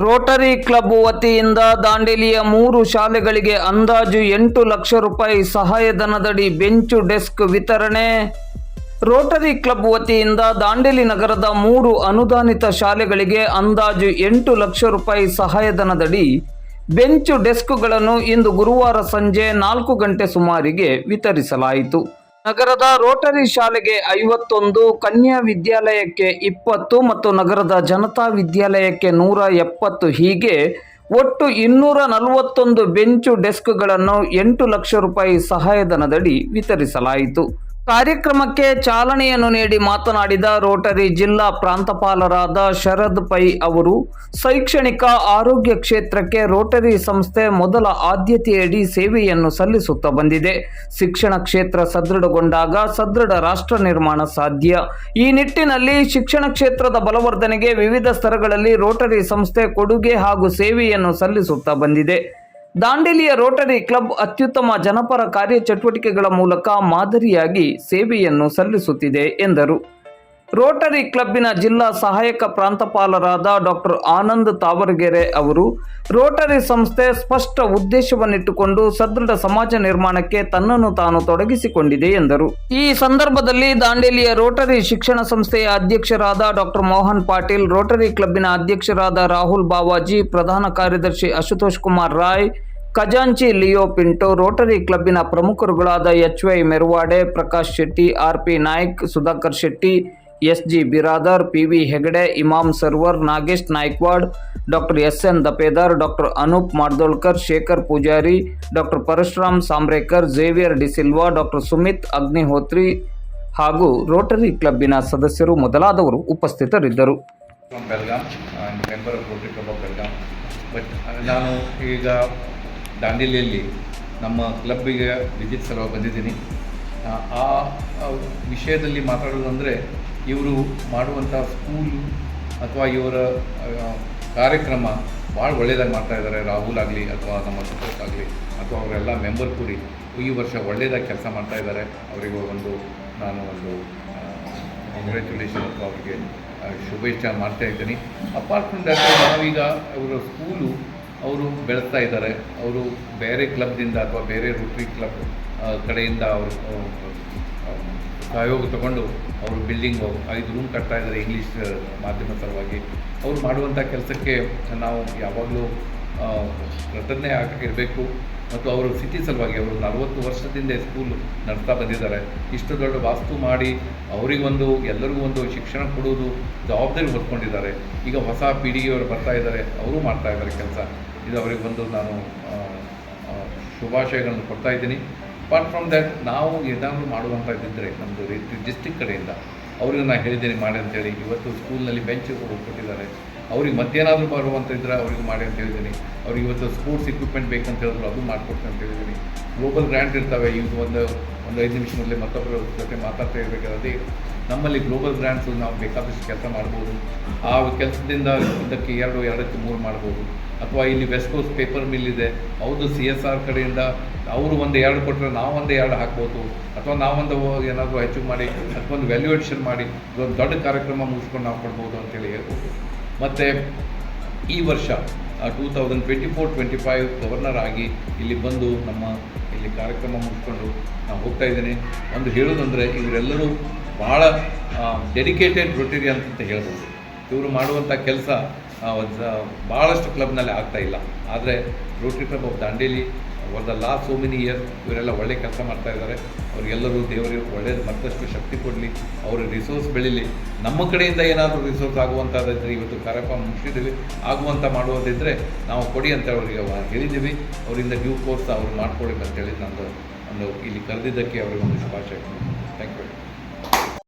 Rotary club ವತಿಯಿಂದ ದಾಂಡೇಲಿಯ ಮೂರು ಶಾಲೆಗಳಿಗೆ ಅಂದಾಜು ಎಂಟು ಲಕ್ಷ ರೂಪಾಯಿ ಸಹಾಯಧನದಡಿ ಬೆಂಚು ಡೆಸ್ಕ್ ವಿತರಣೆ. ರೋಟರಿ ಕ್ಲಬ್ ವತಿಯಿಂದ ದಾಂಡೇಲಿ ನಗರದ ಮೂರು ಅನುದಾನಿತ ಶಾಲೆಗಳಿಗೆ ಅಂದಾಜು ಎಂಟು ಲಕ್ಷ ರೂಪಾಯಿ ಸಹಾಯಧನದಡಿ ಬೆಂಚು ಡೆಸ್ಕ್ಗಳನ್ನು ಇಂದು ಗುರುವಾರ ಸಂಜೆ ನಾಲ್ಕು ಗಂಟೆ ಸುಮಾರಿಗೆ ವಿತರಿಸಲಾಯಿತು. ನಗರದ ರೋಟರಿ ಶಾಲೆಗೆ ಐವತ್ತೊಂದು, ಕನ್ಯಾ ವಿದ್ಯಾಲಯಕ್ಕೆ ಇಪ್ಪತ್ತು ಮತ್ತು ನಗರದ ಜನತಾ ವಿದ್ಯಾಲಯಕ್ಕೆ ನೂರ ಎಪ್ಪತ್ತು. ಹೀಗೆ ಒಟ್ಟು ಇನ್ನೂರ ನಲವತ್ತೊಂದು ಬೆಂಚು ಡೆಸ್ಕ್ಗಳನ್ನು ಎಂಟು ಲಕ್ಷ ರೂಪಾಯಿ ಸಹಾಯಧನದಡಿ ವಿತರಿಸಲಾಯಿತು. ಕಾರ್ಯಕ್ರಮಕ್ಕೆ ಚಾಲನೆಯನ್ನು ನೀಡಿ ಮಾತನಾಡಿದ ರೋಟರಿ ಜಿಲ್ಲಾ ಪ್ರಾಂತಪಾಲರಾದ ಶರದ್ ಪೈ ಅವರು, ಶೈಕ್ಷಣಿಕ ಆರೋಗ್ಯ ಕ್ಷೇತ್ರಕ್ಕೆ ರೋಟರಿ ಸಂಸ್ಥೆ ಮೊದಲ ಆದ್ಯತೆಯಡಿ ಸೇವೆಯನ್ನು ಸಲ್ಲಿಸುತ್ತಾ ಬಂದಿದೆ. ಶಿಕ್ಷಣ ಕ್ಷೇತ್ರ ಸದೃಢಗೊಂಡಾಗ ಸದೃಢ ರಾಷ್ಟ್ರ ನಿರ್ಮಾಣ ಸಾಧ್ಯ. ಈ ನಿಟ್ಟಿನಲ್ಲಿ ಶಿಕ್ಷಣ ಕ್ಷೇತ್ರದ ಬಲವರ್ಧನೆಗೆ ವಿವಿಧ ಸ್ತರಗಳಲ್ಲಿ ರೋಟರಿ ಸಂಸ್ಥೆ ಕೊಡುಗೆ ಹಾಗೂ ಸೇವೆಯನ್ನು ಸಲ್ಲಿಸುತ್ತಾ ಬಂದಿದೆ. ದಾಂಡೇಲಿಯ ರೋಟರಿ ಕ್ಲಬ್ ಅತ್ಯುತ್ತಮ ಜನಪರ ಕಾರ್ಯಚಟುವಟಿಕೆಗಳ ಮೂಲಕ ಮಾದರಿಯಾಗಿ ಸೇವೆಯನ್ನು ಸಲ್ಲಿಸುತ್ತಿದೆ ಎಂದರು. ರೋಟರಿ ಕ್ಲಬ್ಬಿನ ಜಿಲ್ಲಾ ಸಹಾಯಕ ಪ್ರಾಂತಪಾಲರಾದ ಡಾಕ್ಟರ್ ಆನಂದ್ ತಾವರಗೆರೆ ಅವರು, ರೋಟರಿ ಸಂಸ್ಥೆ ಸ್ಪಷ್ಟ ಉದ್ದೇಶವನ್ನಿಟ್ಟುಕೊಂಡು ಸದೃಢ ಸಮಾಜ ನಿರ್ಮಾಣಕ್ಕೆ ತನ್ನನ್ನು ತಾನು ತೊಡಗಿಸಿಕೊಂಡಿದೆ ಎಂದರು. ಈ ಸಂದರ್ಭದಲ್ಲಿ ದಾಂಡೇಲಿಯ ರೋಟರಿ ಶಿಕ್ಷಣ ಸಂಸ್ಥೆಯ ಅಧ್ಯಕ್ಷರಾದ ಡಾಕ್ಟರ್ ಮೋಹನ್ ಪಾಟೀಲ್, ರೋಟರಿ ಕ್ಲಬ್ಬಿನ ಅಧ್ಯಕ್ಷರಾದ ರಾಹುಲ್ ಬಾವಾಜಿ, ಪ್ರಧಾನ ಕಾರ್ಯದರ್ಶಿ ಅಶುತೋಷ್ ಕುಮಾರ್ ರಾಯ್, ಖಜಾಂಚಿ ಲಿಯೋ ಪಿಂಟೋ, ರೋಟರಿ ಕ್ಲಬ್ಬಿನ ಪ್ರಮುಖರುಗಳಾದ H Y Meravade, Prakash Shetty, R P Naik, Sudhakar Shetty S G Biradar P V Hegde Imam Sarvar Nagesh Naikwad doctor S N Dapedar doctor Anoop Madolkar Shekhar Poojari doctor Parashuram Sambrekar Xavier D'Silva doctor Sumit Agnihotri ಹಾಗೂ Rotary ಕ್ಲಬ್ಬಿನ ಸದಸ್ಯರು ಮೊದಲಾದವರು ಉಪಸ್ಥಿತರಿದ್ದರು. Belgaum but ನಾನು ಈಗ ದಾಂಡೇಲಿಯಲ್ಲಿ ನಮ್ಮ ಕ್ಲಬ್ಬಿಗೆ visit ಸಲುವಾಗಿ ಬಂದಿದ್ದೀನಿ. ಆ, ವಿಷಯದಲ್ಲಿ ವಿಷಯದಲ್ಲಿ ಮಾತಾಡೋದಂದರೆ ಇವರು ಮಾಡುವಂಥ ಸ್ಕೂಲ್ ಅಥವಾ ಇವರ ಕಾರ್ಯಕ್ರಮ ಭಾಳ ಒಳ್ಳೆಯದಾಗಿ ಮಾಡ್ತಾ ಇದ್ದಾರೆ. ರಾಹುಲ್ ಆಗಲಿ ಅಥವಾ ನಮ್ಮ ಸಂತೋಷ್ ಆಗಲಿ ಅಥವಾ ಅವರೆಲ್ಲ ಮೆಂಬರ್ ಕೂಡಿ ಈ ವರ್ಷ ಒಳ್ಳೆಯದಾಗಿ ಕೆಲಸ ಮಾಡ್ತಾ ಇದ್ದಾರೆ. ಅವರಿಗೆ ಒಂದು, ನಾನು ಒಂದು ಕಂಗ್ರ್ಯಾಚುಲೇಷನ್ ಅಥವಾ ಅವರಿಗೆ ಶುಭೇಚ್ಛ ಮಾಡ್ತಾ ಇದ್ದೀನಿ ಅಪಾರ್ಟ್ ಫ್ರಮ್ ದ್ಯಾಟ್ ನಾವೀಗ ಅವರ ಸ್ಕೂಲು ಅವರು ಬೆಳೆಸ್ತಾ ಇದ್ದಾರೆ. ಅವರು ಬೇರೆ ಕ್ಲಬ್ದಿಂದ ಅಥವಾ ಬೇರೆ ರೋಟ್ರಿ ಕ್ಲಬ್ ಕಡೆಯಿಂದ ಅವರು ಸಹಯೋಗ ತಗೊಂಡು ಅವರು ಬಿಲ್ಡಿಂಗು ಐದು ರೂಮ್ ಕಟ್ತಾ ಇದ್ದಾರೆ ಇಂಗ್ಲೀಷ್ ಮಾಧ್ಯಮ ಸಲುವಾಗಿ ಅವ್ರು ಮಾಡುವಂಥ ಕೆಲಸಕ್ಕೆ ನಾವು ಯಾವಾಗಲೂ ಕೃತಜ್ಞ ಆಗಿರಬೇಕು ಮತ್ತು ಅವರು ಸಿಟಿ ಸಲುವಾಗಿ ಅವರು ನಲವತ್ತು ವರ್ಷದಿಂದ ಸ್ಕೂಲ್ ನಡೆಸ್ತಾ ಬಂದಿದ್ದಾರೆ. ಇಷ್ಟು ದೊಡ್ಡ ವಾಸ್ತು ಮಾಡಿ ಅವರಿಗೊಂದು ಎಲ್ಲರಿಗೂ ಒಂದು ಶಿಕ್ಷಣ ಕೊಡುವುದು ಜವಾಬ್ದಾರಿ ಹೊತ್ಕೊಂಡಿದ್ದಾರೆ. ಈಗ ಹೊಸ ಪೀಳಿಗೆಯವರು ಬರ್ತಾ ಇದ್ದಾರೆ, ಅವರು ಮಾಡ್ತಾ ಇದ್ದಾರೆ ಕೆಲಸ. ಇದು ಅವ್ರಿಗೆ ಒಂದು ನಾನು ಶುಭಾಶಯಗಳನ್ನು ಕೊಡ್ತಾ ಇದ್ದೀನಿ. ಅಪಾರ್ಟ್ ಫ್ರಮ್ ದ್ಯಾಟ್ ನಾವು ಏನಾದರೂ ಮಾಡುವಂಥದ್ದಿದ್ದರೆ ನಮ್ಮದು ಡಿಸ್ಟಿಕ್ ಕಡೆಯಿಂದ, ಅವ್ರಿಗೆ ನಾನು ಹೇಳಿದ್ದೇನೆ, ಮಾಡಿ ಅಂತೇಳಿ ಇವತ್ತು ಸ್ಕೂಲ್ನಲ್ಲಿ ಬೆಂಚ್ ಕೊಟ್ಟಿದ್ದಾರೆ. ಅವ್ರಿಗೆ ಮತ್ತೇನಾದರೂ ಬರುವಂಥ ಇದ್ದರೆ ಅವ್ರಿಗೆ ಮಾಡಿ ಅಂತ ಹೇಳಿದ್ದೀನಿ. ಅವ್ರಿಗೆ ಇವತ್ತು ಸ್ಪೋರ್ಟ್ಸ್ ಇಕ್ವಿಪ್ಮೆಂಟ್ ಬೇಕಂತ ಹೇಳಿದ್ರು, ಅದು ಮಾಡಿಕೊಡ್ತೀನಿ ಅಂತ ಹೇಳಿದ್ದೀನಿ. ಗ್ಲೋಬಲ್ ಗ್ರ್ಯಾಂಟ್ ಇರ್ತವೆ, ಇದು ಒಂದು ಒಂದು ಐದು ನಿಮಿಷದಲ್ಲಿ ಮತ್ತೊಬ್ಬರ ಜೊತೆ ಮಾತಾಡ್ತಾ ಇರಬೇಕಾದ್ರೆ ನಮ್ಮಲ್ಲಿ ಗ್ಲೋಬಲ್ ಗ್ರ್ಯಾಂಟ್ಸು ನಾವು ಬೇಕಾದಷ್ಟು ಕೆಲಸ ಮಾಡ್ಬೋದು. ಆ ಕೆಲಸದಿಂದ ಇದಕ್ಕೆ ಎರಡು, ಎರಡಕ್ಕೆ ಮೂರು ಮಾಡ್ಬೋದು. ಅಥವಾ ಇಲ್ಲಿ ವೆಸ್ಟ್ ಕೋಸ್ಟ್ ಪೇಪರ್ ಮಿಲ್ ಇದೆ, ಹೌದು ಸಿ ಎಸ್ ಆರ್ ಕಡೆಯಿಂದ ಅವರು ಒಂದು ಎರಡು ಕೊಟ್ಟರೆ ನಾವು ಒಂದು ಎರಡು ಹಾಕ್ಬೋದು. ಅಥವಾ ನಾವೊಂದು ಏನಾದರೂ ಹೆಚ್ಚು ಮಾಡಿ ಅಥವಾ ಒಂದು ವ್ಯಾಲ್ಯೂಯೇಷನ್ ಮಾಡಿ ಒಂದು ದೊಡ್ಡ ಕಾರ್ಯಕ್ರಮ ಮುಗಿಸ್ಕೊಂಡು ನಾವು ಕೊಡ್ಬೋದು ಅಂತೇಳಿ ಹೇಳ್ಬೋದು. ಮತ್ತು ಈ ವರ್ಷ two thousand twenty four twenty five governor ಆಗಿ ಇಲ್ಲಿ ಬಂದು ನಮ್ಮ ಇಲ್ಲಿ ಕಾರ್ಯಕ್ರಮ ಮುಗಿಸ್ಕೊಂಡು ನಾನು ಹೋಗ್ತಾ ಇದ್ದೀನಿ. ಒಂದು ಹೇಳೋದಂದರೆ ಇವರೆಲ್ಲರೂ ಭಾಳ ಡೆಡಿಕೇಟೆಡ್ ರೊಟೇರಿಯನ್ಸ್ ಅಂತ ಹೇಳ್ಬೋದು. ಇವರು ಮಾಡುವಂಥ ಕೆಲಸ ಭಾಳಷ್ಟು ಕ್ಲಬ್ನಲ್ಲಿ ಇಲ್ಲ. ಆದರೆ Rotary club of Dandeli for the last so many years ಇವರೆಲ್ಲ ಒಳ್ಳೆ ಕೆಲಸ ಮಾಡ್ತಾ ಇದ್ದಾರೆ. ಅವರಿಗೆಲ್ಲರೂ ದೇವರಿಗೆ ಒಳ್ಳೆಯದು ಮತ್ತಷ್ಟು ಶಕ್ತಿ ಕೊಡಲಿ, ಅವರ ರಿಸೋರ್ಸ್ ಬೆಳೀಲಿ. ನಮ್ಮ ಕಡೆಯಿಂದ ಏನಾದರೂ ರಿಸೋರ್ಸ್ ಆಗುವಂಥದ್ದಿದ್ರೆ ಇವತ್ತು ಕಾರ್ಯಕ್ರಮ ಮುಗಿಸಿದ್ದೀವಿ. ಆಗುವಂಥ ಮಾಡುವುದಿದ್ದರೆ ನಾವು ಕೊಡಿ ಅಂತ ಅವರಿಗೆ ಹೇಳಿದ್ದೀವಿ. ಅವರಿಂದ ಡ್ಯೂ ಕೋರ್ಸ್ ಅವರು ಮಾಡ್ಕೊಡ್ಬೇಕಂತೇಳಿ ನಂದು ಒಂದು ಇಲ್ಲಿ ಕರೆದಿದ್ದಕ್ಕೆ ಅವರಿಗೆ ಒಂದು ಶುಭಾಶಯ. Thank you